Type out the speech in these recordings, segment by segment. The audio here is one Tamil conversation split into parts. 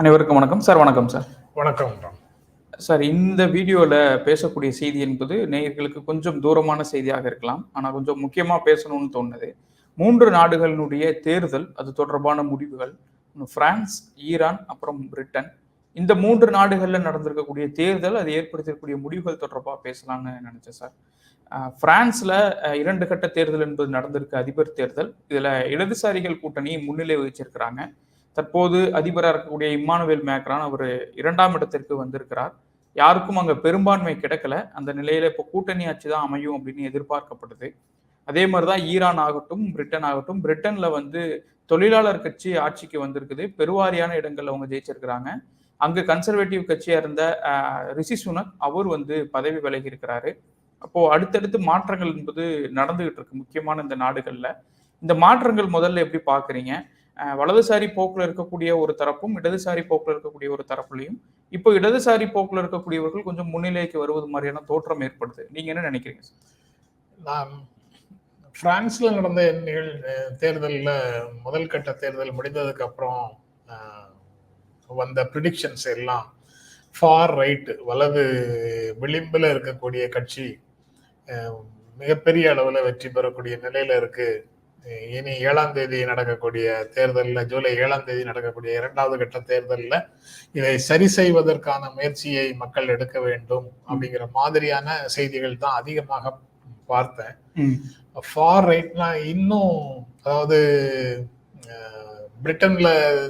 அனைவருக்கும் வணக்கம். சார் வணக்கம் சார். வணக்கம் சார் இந்த வீடியோவில் பேசக்கூடிய செய்தி என்பது நேயர்களுக்கு கொஞ்சம் தூரமான செய்தியாக இருக்கலாம். ஆனால் கொஞ்சம் முக்கியமாக பேசணும்னு தோணுது. மூன்று நாடுகளினுடைய தேர்தல் அது தொடர்பான முடிவுகள் பிரான்ஸ் ஈரான் அப்புறம் பிரிட்டன். இந்த மூன்று நாடுகளில் நடந்திருக்கக்கூடிய தேர்தல் அது ஏற்படுத்தியிருக்கக்கூடிய முடிவுகள் தொடர்பாக பேசலாம்னு நினைச்சேன் சார். பிரான்ஸ்ல இரண்டு கட்ட தேர்தல் என்பது நடந்திருக்கு அதிபர் தேர்தல். இதுல இடதுசாரிகள் கூட்டணி முன்னிலை வகிச்சிருக்கிறாங்க. தற்போது அதிபராக இருக்கக்கூடிய இம்மானுவேல் மேக்ரான் அவர் இரண்டாம் இடத்திற்கு வந்திருக்கிறார். யாருக்கும் அங்கே பெரும்பான்மை கிடைக்கல. அந்த நிலையில இப்போ கூட்டணி ஆட்சி தான் அமையும் அப்படின்னு எதிர்பார்க்கப்படுது. அதே மாதிரி தான் ஈரான் ஆகட்டும் பிரிட்டன் ஆகட்டும் பிரிட்டன்ல வந்து தொழிலாளர் கட்சி ஆட்சிக்கு வந்திருக்குது. பெருவாரியான இடங்கள்ல அவங்க ஜெயிச்சிருக்கிறாங்க. அங்கு கன்சர்வேட்டிவ் கட்சியா இருந்த ரிஷி சுனக் அவர் வந்து பதவி விலகி இருக்கிறாரு. அப்போ அடுத்தடுத்து மாற்றங்கள் என்பது நடந்துகிட்டு இருக்கு முக்கியமான இந்த நாடுகள்ல. இந்த மாற்றங்கள் முதல்ல எப்படி பாக்குறீங்க? வலதுசாரி போக்கில் இருக்கக்கூடிய ஒரு தரப்பும் இடதுசாரி போக்கில் இருக்கக்கூடிய ஒரு தரப்புலையும் இப்போ இடதுசாரி போக்கில் இருக்கக்கூடியவர்கள் கொஞ்சம் முன்னிலைக்கு வருவது மாதிரியான தோற்றம் ஏற்படுது. நீங்க என்ன நினைக்கிறீங்க நான் பிரான்ஸ்ல நடந்த நிகழ் தேர்தலில் முதல் கட்ட தேர்தல் முடிந்ததுக்கு அப்புறம் வந்த ப்ரிடிக்ஷன்ஸ் எல்லாம் ஃபார் ரைட் வலது விளிம்பில் இருக்கக்கூடிய கட்சி மிகப்பெரிய அளவில் வெற்றி பெறக்கூடிய நிலையில இருக்குது இனி ஏழாம் தேதி நடக்கக்கூடிய தேர்தலில் ஜூலை ஏழாம் தேதி நடக்கக்கூடிய இரண்டாவது கட்ட தேர்தலில் இதை சரி செய்வதற்கான முயற்சியை மக்கள் எடுக்க வேண்டும் அப்படிங்கிற மாதிரியான செய்திகள் தான் அதிகமாக பார்த்தேன். ஃபார் ரைட்னா இன்னும் அதாவது பிரிட்டன்ல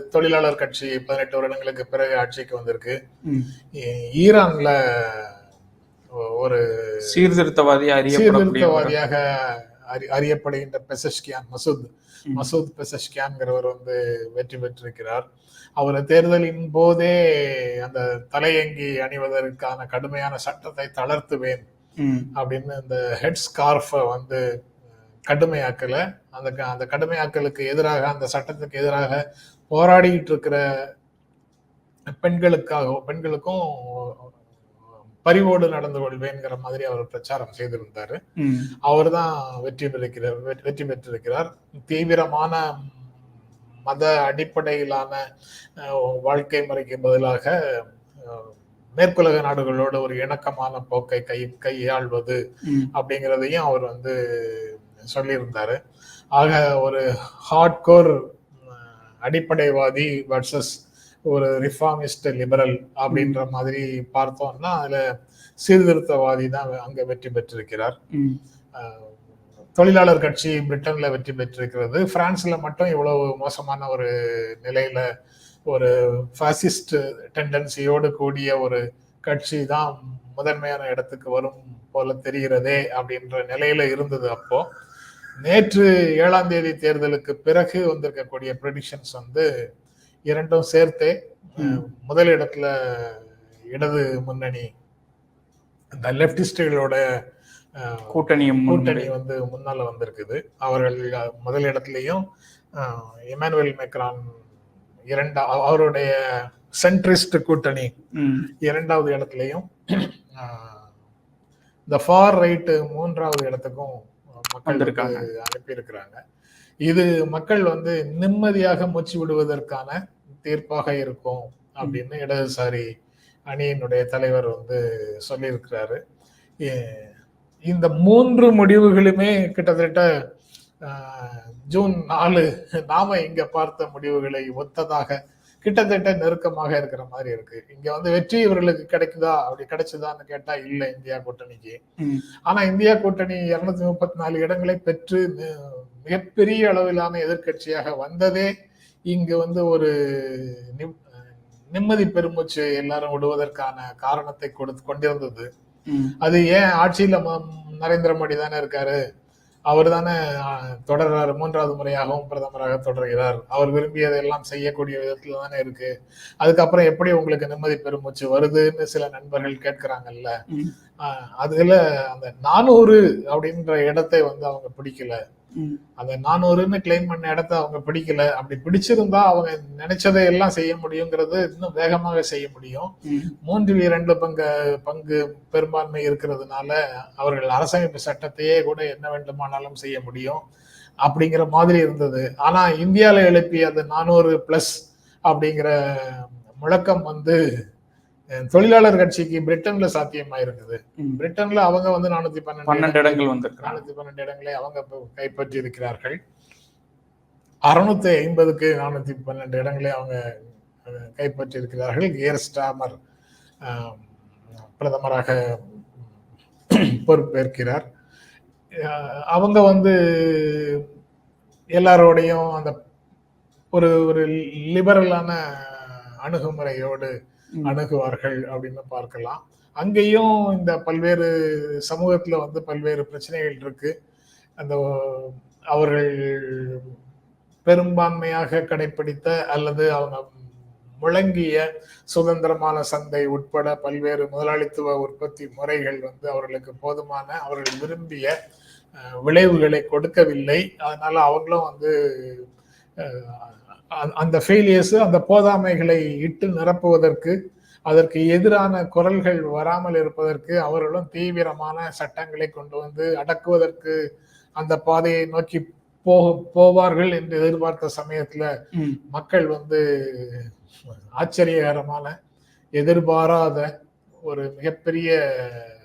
தொழிலாளர் கட்சி பதினெட்டு வருடங்களுக்கு பிறகு ஆட்சிக்கு வந்திருக்கு. ஈரான்ல ஒரு சீர்திருத்தவாதி அறியப்படக்கூடிய ஒரு- சீர்திருத்தவாதியாக அறி- அறியப்படுகின்ற பெசஷ்கியான் மசூத். மசூத் பெசஷ்கியான்கிறவர் வந்து வெற்றி பெற்றிருக்கிறார். அவர் தேர்தலின் போதே அந்த தலையங்கி அணிவதற்கான கடுமையான சட்டத்தை தளர்த்துவேன் அப்படின்னு இந்த ஹெட் ஸ்கார்ஃபை வந்து கடுமையாக்கல. அந்த அந்த கடுமையாக்கலுக்கு எதிராக அந்த சட்டத்துக்கு எதிராக போராடிட்டு இருக்கிற பெண்களுக்காக பெண்களுக்கும் பரிவோடு நடந்து கொள்வேங்கிற மாதிரி அவர் பிரச்சாரம் செய்திருந்தாரு. அவர் தான் வெற்றி பெறுகிறார் வெற்றி பெற்றிருக்கிறார். தீவிரமான மத அடிப்படையிலான வாழ்க்கை முறைக்கு பதிலாக மேற்குலக நாடுகளோட ஒரு இணக்கமான போக்கை கை கையாள்வது அப்படிங்கிறதையும் அவர் வந்து சொல்லியிருந்தாரு. ஆக ஒரு ஹார்ட்கோர் அடிப்படைவாதி வர்சஸ் ஒரு ரிஃபார்மிஸ்ட் லிபரல் அப்படின்ற மாதிரி பார்த்தோம்னா அதுல சீர்திருத்தவாதி தான் அங்க வெற்றி பெற்றிருக்கிறார். தொழிலாளர் கட்சி பிரிட்டன்ல வெற்றி பெற்றிருக்கிறது. பிரான்ஸ்ல மட்டும் இவ்வளவு மோசமான ஒரு நிலையில ஒரு பாசிஸ்ட் டெண்டன்சியோடு கூடிய ஒரு கட்சி தான் முதன்மையான இடத்துக்கு வரும் போல தெரிகிறதே அப்படின்ற நிலையில இருந்தது அப்போ. நேற்று ஏழாம் தேதி தேர்தலுக்கு பிறகு வந்திருக்கக்கூடிய ப்ரெடிக்ஷன்ஸ் வந்து இரண்டும் சேர்த்தே அஹ், முதல் இடத்துல இடது முன்னணி அந்த லெப்டிஸ்டுகளோட கூட்டணியும் கூட்டணி வந்து முன்னால வந்திருக்குது. அவர்கள் முதல் இடத்துலயும் அஹ், இமானுவேல் மேக்ரான் இரண்டா அவருடைய சென்ட்ரிஸ்ட் கூட்டணி இரண்டாவது இடத்துலயும் இந்த ஃபார் ரைட்டு மூன்றாவது இடத்துக்கும் மக்கள் அனுப்பியிருக்கிறாங்க. இது மக்கள் வந்து நிம்மதியாக மூச்சு விடுவதற்கான தீர்ப்பாக இருக்கும் அப்படின்னு இடதுசாரி அணியினுடைய தலைவர் வந்து சொல்லியிருக்கிறாரு. இந்த மூன்று முடிவுகளுமே கிட்டத்தட்ட ஜூன் நாலு நாம இங்க பார்த்த முடிவுகளை ஒத்ததாக கிட்டத்தட்ட நெருக்கமாக இருக்கிற மாதிரி இருக்கு. இங்க வந்து வெற்றி இவர்களுக்கு கிடைக்குதா? அப்படி கிடைச்சதான்னு கேட்டா இல்ல இந்தியா கூட்டணிக்கு. ஆனா இந்தியா கூட்டணி இருநூத்தி முப்பத்தி நாலு இடங்களை பெற்று மிகப்பெரிய அளவிலான எதிர்க்கட்சியாக வந்ததே இங்கு வந்து ஒரு நிம்- நிம்மதி பெருமூச்சு எல்லாரும் விடுவதற்கான காரணத்தை கொடுத்து கொண்டிருந்தது. அது ஏன் ஆட்சியில நரேந்திர மோடி தானே இருக்காரு? அவர் தானே தொடர்றாரு. மூன்றாவது முறையாகவும் பிரதமராக தொடர்கிறார். அவர் விரும்பியதை எல்லாம் செய்யக்கூடிய விதத்துல தானே இருக்கு. அதுக்கப்புறம் எப்படி உங்களுக்கு நிம்மதி பெருமூச்சு வருதுன்னு சில நண்பர்கள் கேட்கிறாங்கல்ல. அதுல அந்த நானூறு அப்படின்ற இடத்தை வந்து அவங்க பிடிக்கல. அந்த நானூறுன்னு கிளைம் பண்ண இடத்த அவங்க பிடிக்கல. அப்படி பிடிச்சிருந்தா அவங்க நினைச்சதை எல்லாம் செய்ய முடியுங்கிறது இன்னும் வேகமாக செய்ய முடியும். மூன்றில் இரண்டு பங்கு பங்கு பெரும்பான்மை இருக்கிறதுனால அவர்கள் அரசமைப்பு சட்டத்தையே கூட என்ன வேண்டுமானாலும் செய்ய முடியும் அப்படிங்கிற மாதிரி இருந்தது. ஆனா இந்தியால எழுப்பிய அந்த நானூறு பிளஸ் அப்படிங்கிற முழக்கம் வந்து தொழிலாளர் கட்சிக்கு பிரிட்டன்ல சாத்தியமா இருக்குது. பிரிட்டன்ல அவங்க வந்து நானூத்தி பன்னெண்டு பன்னெண்டு இடங்கள் வந்திருக்கிறாங்க நானூத்தி பன்னெண்டு இடங்களை அவங்க கைப்பற்றி இருக்கிறார்கள் அறுநூத்தி ஐம்பதுக்கு நானூத்தி பன்னெண்டு இடங்களை அவங்க கைப்பற்றி இருக்கிறார்கள் கியர் ஸ்டாமர் பிரதமராக பொறுப்பேற்கிறார் அவங்க வந்து எல்லாரோடையும் அந்த ஒரு ஒரு லிபரலான அணுகுமுறையோடு. அணுகுவார்கள் அப்படின்னு பார்க்கலாம். அங்கேயும் இந்த பல்வேறு சமூகத்துல வந்து பல்வேறு பிரச்சனைகள் இருக்கு. அந்த அவர்கள் பெரும்பான்மையாக கடைபிடித்த அல்லது அவங்க முழங்கிய சுதந்திரமான சந்தை உட்பட பல்வேறு முதலாளித்துவ உற்பத்தி முறைகள் வந்து அவர்களுக்கு போதுமான அவர்கள் விரும்பிய விளைவுகளை கொடுக்கவில்லை. அதனால அவங்களும் வந்து அந்த- ஃபெயிலியர்ஸ் அந்த போதாமைகளை இட்டு நிரப்புவதற்கு அதற்கு எதிரான குரல்கள் வராமல் இருப்பதற்கு அவர்களும் தீவிரமான சட்டங்களை கொண்டு வந்து அடக்குவதற்கு அந்த பாதையை நோக்கி போக போவார்கள் என்று எதிர்பார்த்த சமயத்துல. மக்கள் வந்து ஆச்சரியகரமான எதிர்பாராத ஒரு மிகப்பெரிய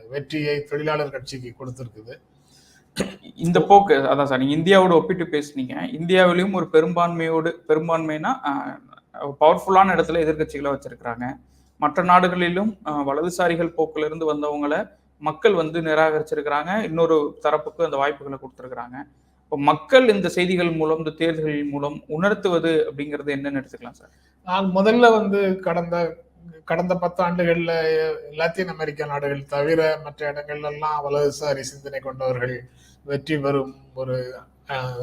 வெற்றியை தொழிலாளர் கட்சிக்கு கொடுத்திருக்குது இந்த போக்கு அதான் சார் நீங்க இந்தியாவோட ஒப்பிட்டு பேசுனீங்க. இந்தியாவிலையும் ஒரு பெரும்பான்மையோடு பெரும்பான்மைனா பவர்ஃபுல்லான இடத்துல எதிர்கட்சிகளை வச்சிருக்கிறாங்க. மற்ற நாடுகளிலும் வலதுசாரிகள் போக்குல இருந்து வந்தவங்கள மக்கள் வந்து நிராகரிச்சிருக்கிறாங்க. இன்னொரு தரப்புக்கு அந்த வாய்ப்புகளை கொடுத்துருக்குறாங்க. இப்போ மக்கள் இந்த செய்திகள் மூலம் இந்த தேர்தல்களின் மூலம் உணர்த்துவது அப்படிங்கிறது என்னன்னு எடுத்துக்கலாம் சார். நான் முதல்ல வந்து கடந்த கடந்த பத்து ஆண்டுகள்ல லத்தீன் அமெரிக்க நாடுகள் தவிர மற்ற இடங்கள்ல எல்லாம் வலதுசாரி சிந்தனை கொண்டவர்கள் வெற்றி பெறும் ஒரு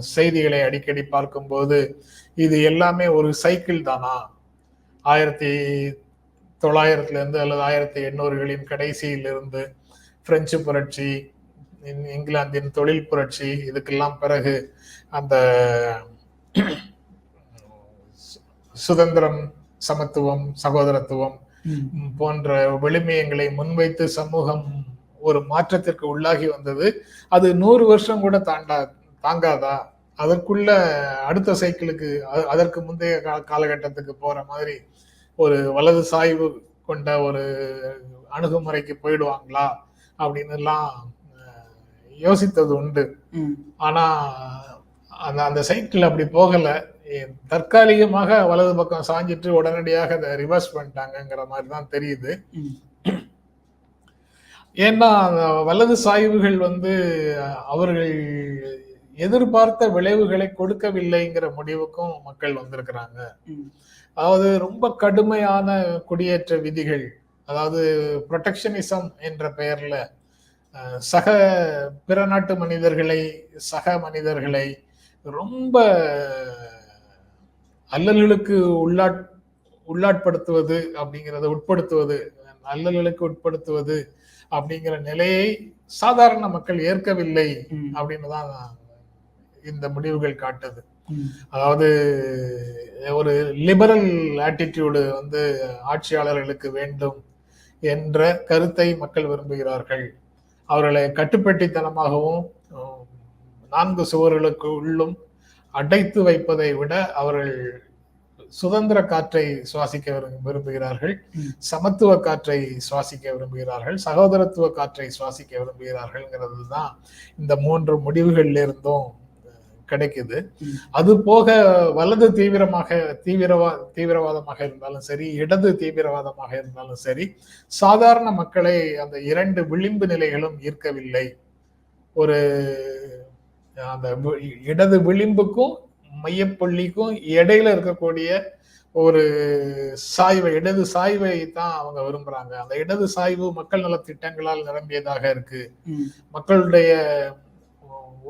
செய்திகளை அடிக்கடி பார்க்கும்போது இது எல்லாமே ஒரு சைக்கிள் தானா? ஆயிரத்தி தொள்ளாயிரத்துல இருந்து அல்லது ஆயிரத்தி எண்ணூறுகளின் கடைசியிலிருந்து பிரெஞ்சு புரட்சி இங்கிலாந்தின் தொழில் புரட்சி இதுக்கெல்லாம் பிறகு அந்த சு- சுதந்திரம் சமத்துவம் சகோதரத்துவம் போன்ற விழுமியங்களை முன்வைத்து சமூகம் ஒரு மாற்றத்திற்கு உள்ளாகி வந்தது. அது நூறு வருஷம் கூட தாண்டா தாங்காதா? அதற்குள்ள அடுத்த சைக்கிளுக்கு அதற்கு முந்தைய காலகட்டத்துக்கு போற மாதிரி ஒரு வலது சாய்வு கொண்ட ஒரு அணுகுமுறைக்கு போயிடுவாங்களா? அப்படின்னு எல்லாம் யோசித்தது உண்டு. ஆனா அந்த அந்த சைக்கிள் அப்படி போகல. தற்காலிகமாக வலது பக்கம் சாஞ்சிட்டு உடனடியாக அதை ரிவர்ஸ் பண்ணிட்டாங்கங்கிற மாதிரி தான் தெரியுது. ஏன்னா வலது சாய்வுகள் வந்து அவர்கள் எதிர்பார்த்த விளைவுகளை கொடுக்கவில்லைங்கிற முடிவுக்கும் மக்கள் வந்திருக்கிறாங்க. அதாவது ரொம்ப கடுமையான குடியேற்ற விதிகள் அதாவது புரொடெக்ஷனிசம் என்ற பெயர்ல சக பிற நாட்டு மனிதர்களை சக மனிதர்களை ரொம்ப அல்லல்களுக்கு உள்ளாட் உள்ளாட்படுத்துவது அப்படிங்கிறத உட்படுத்துவது அல்லல்களுக்கு உட்படுத்துவது அப்படிங்கிற நிலையை சாதாரண மக்கள் ஏற்கவில்லை. அப்படின்னு தான் இந்த முடிவுகள் காட்டுது. அதாவது ஒரு லிபரல் ஆட்டிடியூடு வந்து ஆட்சியாளர்களுக்கு வேண்டும் என்ற கருத்தை மக்கள் விரும்புகிறார்கள் அவர்களை கட்டுப்பட்டித்தனமாகவும் நான்கு சுவர்களுக்கு உள்ளும் அடைத்து வைப்பதை விட அவர்கள் சுதந்திர காற்றை சுவாசிக்க விரும்பு- விரும்புகிறார்கள். சமத்துவ காற்றை சுவாசிக்க விரும்புகிறார்கள் சகோதரத்துவ காற்றை சுவாசிக்க விரும்புகிறார்கள்ங்கிறது தான் இந்த மூன்று முடிவுகள்ல இருந்தும் கிடைக்குது. அது போக வலது தீவிரமாக தீவிரவா தீவிரவாதமாக இருந்தாலும் சரி இடது தீவிரவாதமாக இருந்தாலும் சரி சாதாரண மக்களை அந்த இரண்டு விளிம்பு நிலைகளும் ஈர்க்கவில்லை ஒரு அந்த இடது விளிம்புக்கும் மையப்புள்ளிக்கும் இடையில இருக்கக்கூடிய ஒரு சாய்வை இடது சாய்வை தான் அவங்க விரும்புறாங்க அந்த இடது சாய்வு மக்கள் நல திட்டங்களால் நிரம்பியதாக இருக்கு. மக்களுடைய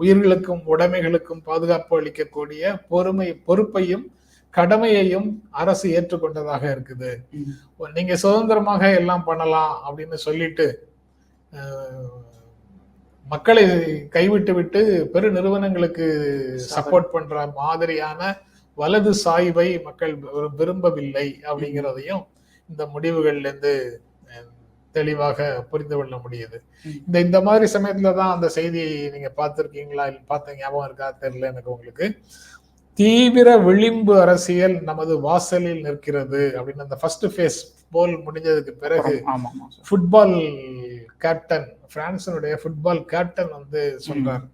உயிர்களுக்கும் உடைமைகளுக்கும் பாதுகாப்பு அளிக்கக்கூடிய பொறுமை பொறுப்பையும் கடமையையும் அரசு ஏற்றுக்கொண்டதாக இருக்குது. நீங்க சுதந்திரமாக எல்லாம் பண்ணலாம் அப்படின்னு சொல்லிட்டு மக்களை கைவிட்டு விட்டு பெரு நிறுவனங்களுக்கு சப்போர்ட் பண்ற மாதிரியான வலது சாய்வை மக்கள் விரு- விரும்பவில்லை அப்படிங்கிறதையும் இந்த முடிவுகள்ல இருந்து தெளிவாக புரிந்து கொள்ள முடியுது. இந்த இந்த மாதிரி சமயத்துல தான் அந்த செய்தி நீங்க பார்த்திருக்கீங்களா? இல்ல பார்த்த ஞாபகம் இருக்கா? தெரியல எனக்கு உங்களுக்கு. தீவிர விளிம்பு அரசியல் நமது வாசலில் நிற்கிறது அப்படின்னு அந்த ஃபர்ஸ்ட் ஃபேஸ் போல் முடிஞ்சதுக்கு பிறகு ஃபுட்பால் கேப்டன் பிரான்சினுடைய ஃபுட்பால் கேப்டன் வந்து சொல்றார்.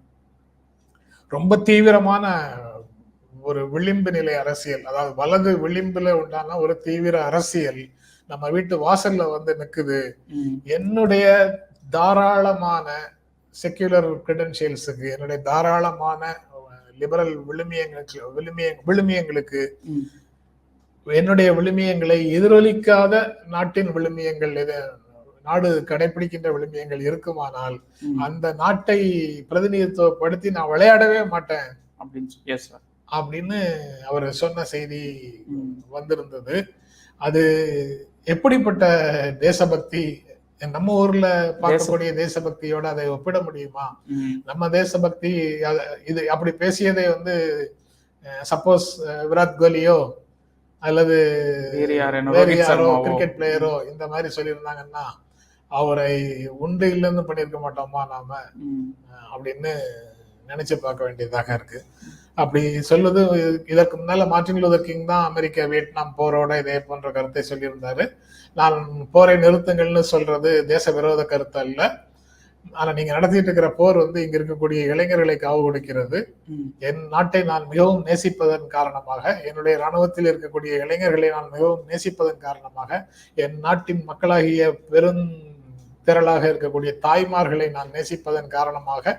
ரொம்ப தீவிரமான ஒரு விளிம்பு நிலை அரசியல். அதாவது வலது விளிம்புல உண்டான ஒரு தீவிர அரசியல் நம்ம வீட்டு வாசல்ல வந்து நிக்குது. என்னுடைய தாராளமான செக்யுலர் கிரெடென்ஷியல்ஸுக்கு என்னுடைய தாராளமான லிபரல் விழுமியங்களுக்கு விழுமிய விழுமியங்களுக்கு என்னுடைய விழுமியங்களை எதிரொலிக்காத நாட்டின் விழுமியங்கள் எது? நாடு கடைபிடிக்கின்ற விழுமியங்கள் இருக்குமானால். அந்த நாட்டை பிரதிநிதித்துவப்படுத்தி நான் விளையாடவே மாட்டேன். அப்படின்னு அப்படின்னு அவர் சொன்ன செய்தி. வந்திருந்தது. அது எப்படிப்பட்ட தேசபக்தி? நம்ம ஊர்ல பார்க்கக்கூடிய தேசபக்தியோட அதை ஒப்பிட முடியுமா? நம்ம தேசபக்தி இது அப்படி பேசியதை வந்து சப்போஸ் விராட் கோலியோ அல்லது கிரிக்கெட் பிளேயரோ இந்த மாதிரி சொல்லியிருந்தாங்கன்னா அவரை உண்டு இல்லைன்னு பண்ணியிருக்க மாட்டோமா நாம? அப்படின்னு நினைச்சு பார்க்க வேண்டியதாக இருக்கு. அப்படி சொல்லுது இதற்கு முன்னால மார்ட்டின் லூதர் கிங் தான் அமெரிக்கா வியட்நாம் போரோட இதே போன்ற கருத்தை சொல்லியிருந்தாரு. நான் போரை நிறுத்துங்கள்னு சொல்றது தேச விரோத கருத்து அல்ல. ஆனா நீங்க நடத்திட்டு இருக்கிற போர் வந்து இங்க இருக்கக்கூடிய இளைஞர்களை காவு கொடுக்கிறது. என் நாட்டை நான் மிகவும் நேசிப்பதன் காரணமாக என்னுடைய இராணுவத்தில் இருக்கக்கூடிய இளைஞர்களை நான் மிகவும் நேசிப்பதன் காரணமாக என் நாட்டின் மக்களாகிய பெரும் திரளாக இருக்கக்கூடிய தாய்மார்களை நான் நேசிப்பதன் காரணமாக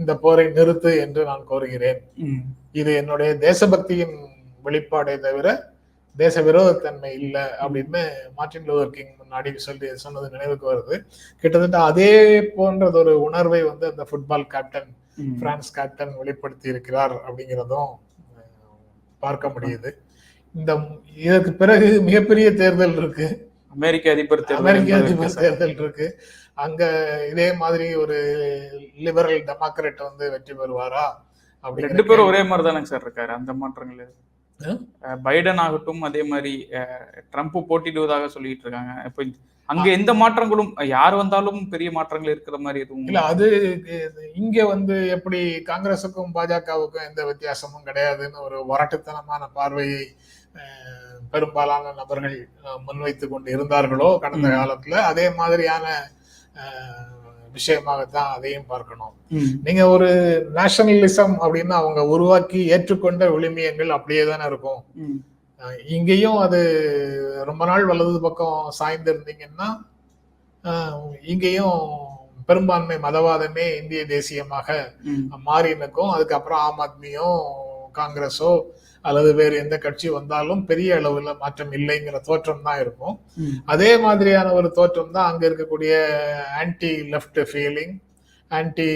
இந்த போரை நிறுத்து என்று நான் கோருகிறேன். இது என்னுடைய தேசபக்தியின் வெளிப்பாடே தவிர தேச விரோதத்தன்மை இல்லை அப்படின்னு மார்ட்டின் லூதர் கிங் முன்னாடி சொல்லி சொன்னது நினைவுக்கு வருது. கிட்டத்தட்ட அதே போன்றது ஒரு உணர்வை வந்து அந்த ஃபுட்பால் கேப்டன். பிரான்ஸ் கேப்டன் வெளிப்படுத்தி இருக்கிறார் அப்படிங்கிறதும் பார்க்க முடியுது. இந்த இதற்கு பிறகு மிகப்பெரிய தேர்தல் இருக்கு. அமெரிக்க அதிபர் தேர்தல் அமெரிக்க அதிபர். தேர்தல் இருக்கு. அங்க இதே மாதிரி ஒரு லிபரல் டெமோக்ரேட் வந்து வெற்றி பெறுவாரா? அப்படிங்கிற ரெண்டு பேரும் ஒரே மாதிரி தானே சார் இருக்காரு அந்த மாற்றங்கள். பைடன் ஆகட்டும் அதே மாதிரி ட்ரம்ப் போட்டியிடுவதாக சொல்லிட்டு இருக்காங்க. இப்போ அங்க எந்த மாற்றங்களும் யார் வந்தாலும் பெரிய மாற்றங்கள் இருக்கிற மாதிரி எதுவும் இல்ல அது இங்க வந்து எப்படி காங்கிரசுக்கும் பாஜகவுக்கும் எந்த வித்தியாசமும் கிடையாதுன்னு ஒரு வரட்டுத்தனமான பார்வையை பெரும்பாலான நபர்கள் முன்வைத்து கொண்டு இருந்தார்களோ கடந்த. காலத்துல அதே மாதிரியான விஷயமாகத்தான் அதையும் பார்க்கணும். நீங்க ஒரு நேஷனலிசம் அப்படின்னு அவங்க உருவாக்கி ஏற்றுக்கொண்ட விழுமியங்கள் அப்படியே தானே இருக்கும் இங்கேயும் அது ரொம்ப நாள் வலது பக்கம் சாய்ந்திருந்தீங்கன்னா இங்கேயும் பெரும்பான்மை மதவாதமே இந்திய தேசியமாக மாறி நிற்கும். அதுக்கப்புறம் ஆம் ஆத்மியோ காங்கிரஸோ அல்லது வேறு எந்த கட்சி வந்தாலும் பெரிய அளவுல மாற்றம் இல்லைங்கிற தோற்றம் தான் இருக்கும் அதே மாதிரியான ஒரு தோற்றம் தான் அங்க இருக்கக்கூடிய anti left feeling anti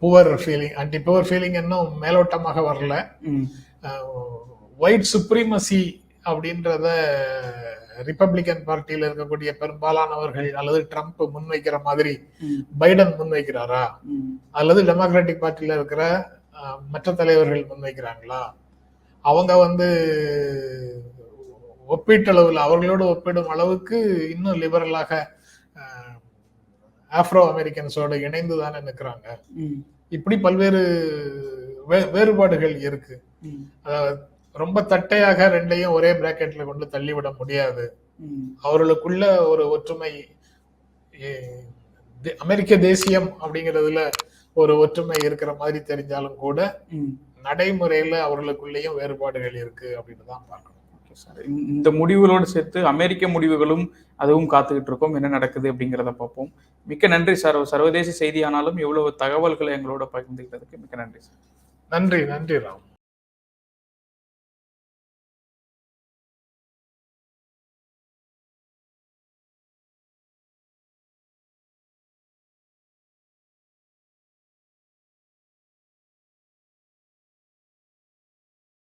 poor feeling anti poor feeling இன்னும் மேலோட்டமாக வரல. ஒயிட் சுப்ரீமசி அப்படின்றத ரிப்பப்ளிகன் பார்ட்டியில இருக்கக்கூடிய பெரும்பாலானவர்கள் அல்லது ட்ரம்ப் முன்வைக்கிற மாதிரி பைடன் முன்வைக்கிறாரா? அல்லது டெமோக்ராட்டிக் பார்ட்டியில இருக்கிற மற்ற தலைவர்கள் முன்வைக்கிறாங்களா? அவங்க வந்து ஒப்பீட்டளவில் அவர்களோடு ஒப்பிடும் அளவுக்கு இன்னும் லிபரலாக ஆப்ரோ அமெரிக்கன்ஸோட இணைந்து தானே நிற்கிறாங்க. இப்படி பல்வேறு வேறுபாடுகள் இருக்கு. அதாவது ரொம்ப தட்டையாக ரெண்டையும் ஒரே பிராக்கெட்ல கொண்டு தள்ளிவிட முடியாது. அவர்களுக்குள்ள ஒரு ஒற்றுமை அமெரிக்க தேசியம் அப்படிங்கிறதுல ஒரு ஒற்றுமை இருக்கிற மாதிரி தெரிஞ்சாலும் கூட. நடைமுறையில அவர்களுக்குள்ளேயும் வேறுபாடுகள் இருக்கு அப்படின்னு தான் பார்க்கணும். Okay sir. இந்த- இந்த முடிவுகளோடு சேர்த்து அமெரிக்க முடிவுகளும் அதுவும் காத்துக்கிட்டு இருக்கோம். என்ன நடக்குது அப்படிங்கிறத பார்ப்போம். மிக்க நன்றி சார். சர்வதேச செய்தியானாலும் இவ்வளவு தகவல்களை எங்களோட பகிர்ந்துக்கிட்டதுக்கு மிக்க நன்றி சார். நன்றி நன்றி ராம்.